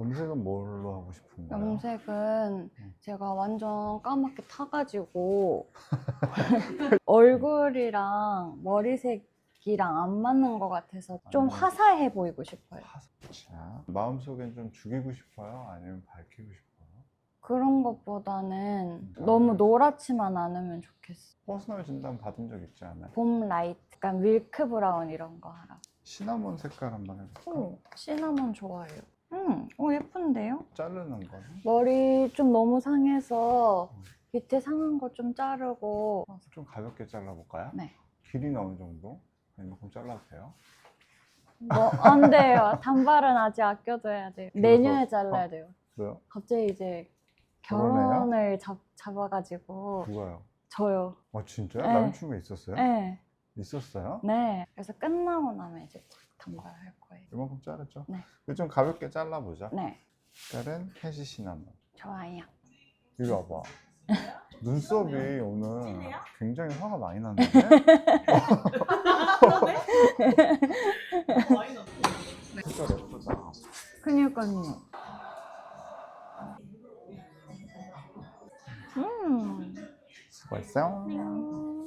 염색은 뭘로 하고 싶은가요? 염색은 음. 제가 완전 까맣게 타가지고 얼굴이랑 머리색이랑 안 맞는 것 같아서 좀 음. 화사해 보이고 싶어요. 자, 마음속엔 좀 죽이고 싶어요? 아니면 밝히고 싶어요? 그런 것보다는 음. 너무 노랗지만 않으면 좋겠어. 퍼스널 진단 받은 적 있지 않아요? 봄 라이트, 약간 밀크 브라운 이런 거 하라. 시나몬 색깔 한번 해볼까? 오, 시나몬 좋아해요. 음, 오 예쁜데요? 자르는 거는? 머리 좀 너무 상해서 음. 밑에 상한 거 좀 자르고 좀 가볍게 잘라볼까요? 네. 길이는 어느 정도? 이만큼 잘라도 돼요? 뭐 안 돼요. 단발은 아직 아껴둬야 돼요. 내년에 잘라야 돼요. 왜요? 갑자기 이제? 결혼을 잡, 잡아가지고 누가요? 저요. 어 진짜요? 네. 남친구 있었어요? 네, 있었어요? 네. 그래서 끝나고 나면 이제 거예요. 이만큼 자르죠? 네. 이거 좀 가볍게 잘라보자 네, 색깔은 해시 시나몬 좋아요. 이리 와봐 눈썹이 오늘 굉장히 화가 많이 났는데? 색깔 예쁘다 그니까요. 음. 수고했어요 음.